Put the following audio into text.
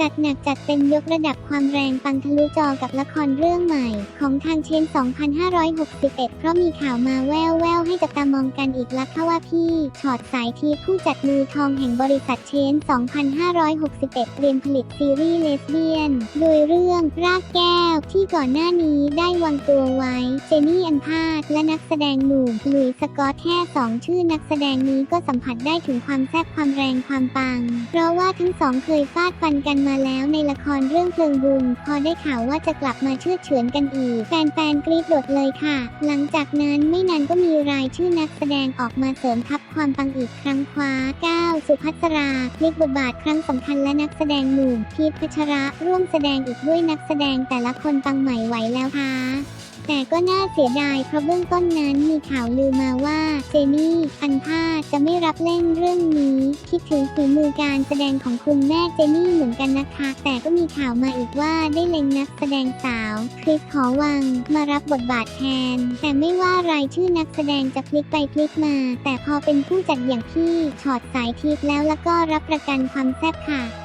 จัดหนักจัดเต็มยกระดับความแรงปังทะลุจอกับละครเรื่องใหม่ ของทางเชน 2561 เพราะมีข่าวมาแววแววให้จับตามองกันอีกแล้วค่ะว่าพี่ชอตสายทีผู้จัดมือทองแห่งบริษัทเชน 2561 เตรียมผลิตซีรีส์เลสเบี้ยน โดยเรื่องรากแก้วที่ก่อนหน้านี้ได้วางตัวไว้ เจนี่อันพาดและนักแสดงหนุ่มหลุยส์สกอตแค่สองชื่อนักแสดงนี้ก็สัมผัสได้ถึงความแซ่บความแรงความปัง เพราะว่าทั้งสองเคยฟาดฟันกันมาแล้วในละครเรื่องเพลิงบุญ พอได้ข่าวว่าจะกลับมาเชื่อเฉือนกันอีก แฟนๆกรี๊ดโดดเลยค่ะ หลังจากนั้นไม่นานก็มีรายชื่อนักแสดงออกมาเสริมทัพความปังอีกครั้งคว้าก้าวสุภัสราพลิกบทบาทครั้งสำคัญและนักแสดงหนุ่มพีทพัชระ ร่วมแสดงอีกด้วยนักแสดงแต่ละคนปังใหม่ไหวแล้วค่ะ แต่ก็น่าเสียดายเพราะเบื้องต้นนั้นมีข่าวลือมาว่าเจนี่อันพาดจะไม่รับเล่นเรื่องนี้คิดถึงฝีมือการแสดงของคุณแม่เจนี่เหมือนกันนะคะ แต่ก็มีข่าวมาอีกว่าได้เล็งนักแสดงสาวคริสหอวังมารับบทบาทแทน แต่ไม่ว่ารายชื่อนักแสดงจะพลิกไปพลิกมา แต่พอเป็นผู้จัดอย่างพี่ชอตสายทิพย์แล้วแล้วก็รับประกันความแซ่บค่ะ